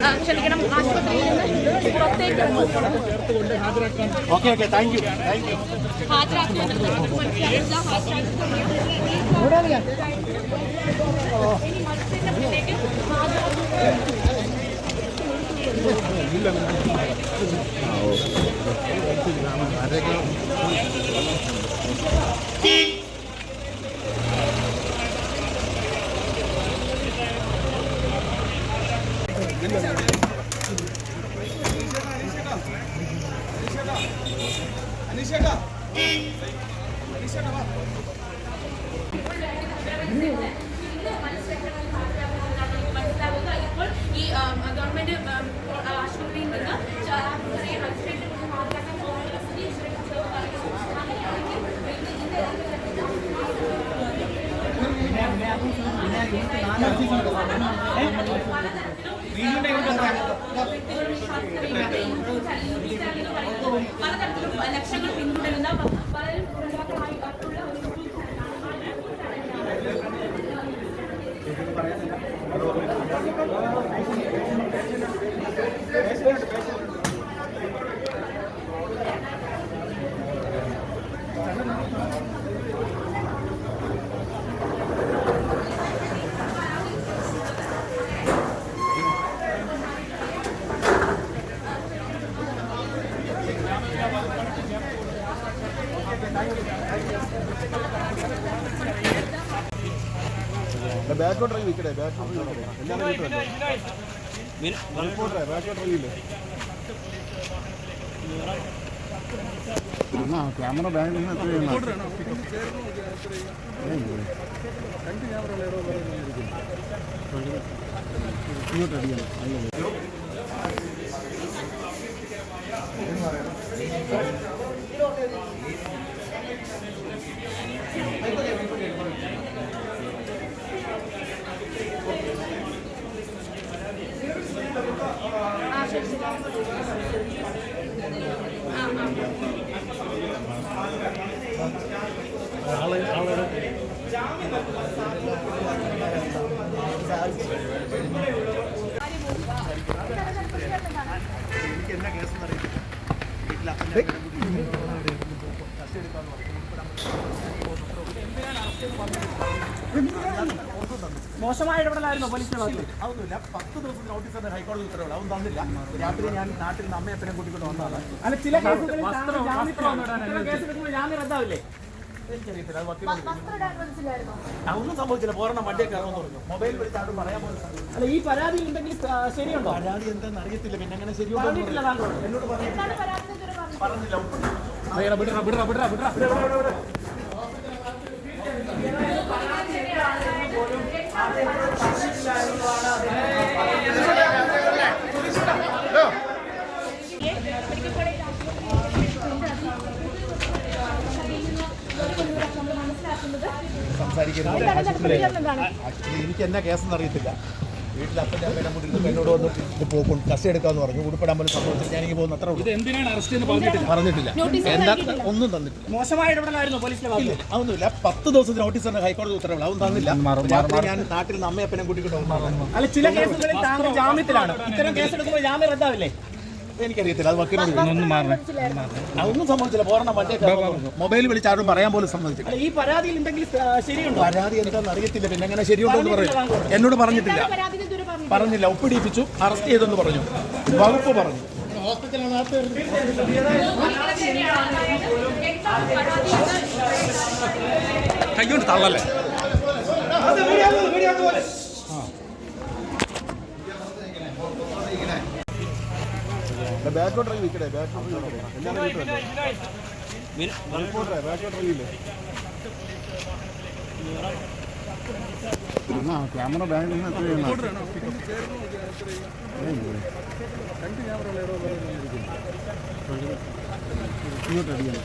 ക്ഷമിക്കണം ആശുപത്രിയിൽ നിന്ന് പുറത്തേക്ക് okay okay thank you thank you ഹാജരാക്കിയത് ഇപ്പോൾ ഈ ആം, ഗവൺമെന്റ് ആം, ആശുപത്രിയിൽ നിന്ന് ച- ബാക്കോട്ട് ഇറങ്ങി നിൽക്കണേ ബാക്കോട്ട് ഇറങ്ങിയില്ലേ ക്യാമറ ബാങ്കിൽ നിന്ന് എത്ര ഇങ്ങോട്ട് അടിക്കണം. അതിലെ എനിക്ക് എന്നാ കേസ് അറിയത്തില്ല വീട്ടിൽ അപ്പന്റെ മോശമായ ഇടപെടലായിരുന്നു പോലീസിന്റെ ഭാഗത്ത് അതൊന്നുമില്ല. പത്ത് ദിവസം നോട്ടീസ് തന്നെ ഹൈക്കോടതി ഉത്തരവുള്ള അതൊന്നും തന്നില്ല. രാത്രി ഞാൻ നാട്ടിൽ നിന്ന് അമ്മയപ്പനെ കൂട്ടിക്കൊണ്ട് വന്നതാണ്. അല്ല ചില കേസുകളിൽ ജാമ്യം റദ്ദാവില്ലേ? അതൊന്നും സംഭവിച്ചില്ല. പോരണം വണ്ടിയൊക്കെ കയറാൻ തുടങ്ങും മൊബൈൽ വിളിച്ച് പറയാൻ പോലും. അല്ല ഈ പരാതി ഉണ്ടെങ്കിൽ ശരിയുണ്ടോ? പരാതി എന്താണെന്ന് അറിയത്തില്ല. പിന്നെ അങ്ങനെ ശരിയോ പറഞ്ഞിട്ടില്ല താങ്കൾ എന്നോട് പറഞ്ഞില്ല. എനിക്ക് എന്നാ കേസെന്ന് അറിയത്തില്ല. വീട്ടിൽ അപ്പന്റെ അമ്മയുടെ മുന്നിൽ എന്നോട് വന്ന് ഇത് പോകും കസ്റ്റഡി എടുക്കാന്ന് പറഞ്ഞു. ഉടുപ്പിടാൻ പോലും ഞാൻ ഞാനെങ്കിൽ പോകുന്ന. അത്ര പറഞ്ഞിട്ടില്ല. എന്താ ഒന്നും തന്നിട്ടില്ല. മോശമായ അതൊന്നുമില്ല. പത്ത് ദിവസത്തിന് നോട്ടീസ് തന്നെ ഹൈക്കോടതി ഉത്തരവുള്ള അതൊന്നും തന്നില്ല. ഞാൻ നാട്ടിൽ നിന്ന് അമ്മയപ്പനെ കൂട്ടിക്കൊണ്ട് അല്ല ചില കേസുകളിൽ താങ്കൾ ജാമ്യത്തിലാണ്. ഇത്തരം കേസെടുക്കുമ്പോൾ ജാമ്യം റദ്ദാവില്ലേ? എനിക്കറിയത്തില്ല. അത് വക്കീലിനോട് ഒന്നും അതൊന്നും സംഭവിച്ചില്ല പോരണം മറ്റേ മൊബൈൽ വിളിച്ച് ആരും പറയാൻ പോലും സംഭവിച്ചില്ല ഈ പരാതിയിൽ എന്തെങ്കിലും ശരിയുണ്ടോ? പരാതി എന്താണെന്ന് അറിയത്തില്ല. പിന്നെ എങ്ങനെ ശരിയുണ്ടോ എന്ന് പറയും. എന്നോട് പറഞ്ഞിട്ടില്ല. പറഞ്ഞില്ല. ഒപ്പിടിപ്പിച്ചു അറസ്റ്റ് ചെയ്തെന്ന് പറഞ്ഞു. വകുപ്പ് പറഞ്ഞു. കൈകൊണ്ട് തള്ളല്ലേ? ബാക്കോട്ട് ഇറങ്ങി നിൽക്കടേ ബാക്കോട്ട് നിൽക്കടേ എല്ലാം കിട്ടേ ബാക്കോട്ട് ഇറങ്ങിയില്ലേ ക്യാമറ ബാങ്കിൽ നിന്ന് എത്ര രണ്ട് ക്യാമറ ഇങ്ങോട്ടടിക്കണം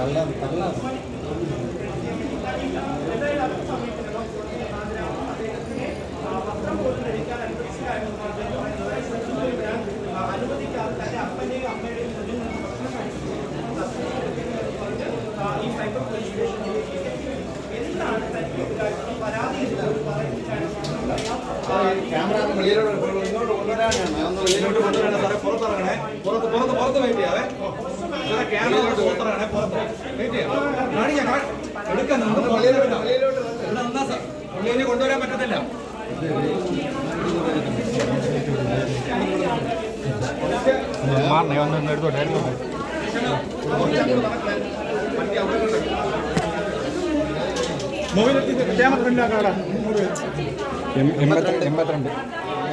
എത്രയാണ് ഇങ്ങോട്ട് അടിക്കണം അതിലെ ക്യാമറ വെളിയിലോട്ട് കൊണ്ടുവരാനാണ്. വെളിയിലോട്ട് കൊണ്ടുവരാനാണ്. സാറേ പുറത്ത് വെയിറ്റ് ചെയ്യാവേ. ക്യാമറ പുറത്തിറങ്ങണേ പുറത്ത്. വെയിറ്റ് ചെയ്യാം. കാണിക്കാം എടുക്കാം നമുക്ക് വെളിയിലോട്ട് ഇവിടെ നിന്നാ സാർ പള്ളിയിൽ കൊണ്ടുവരാൻ പറ്റത്തില്ല. മാറണേ ഒന്ന് ഒന്ന് എടുത്തോട്ടെ എൺപത്തിരണ്ട് എൺപത്തിരണ്ട്.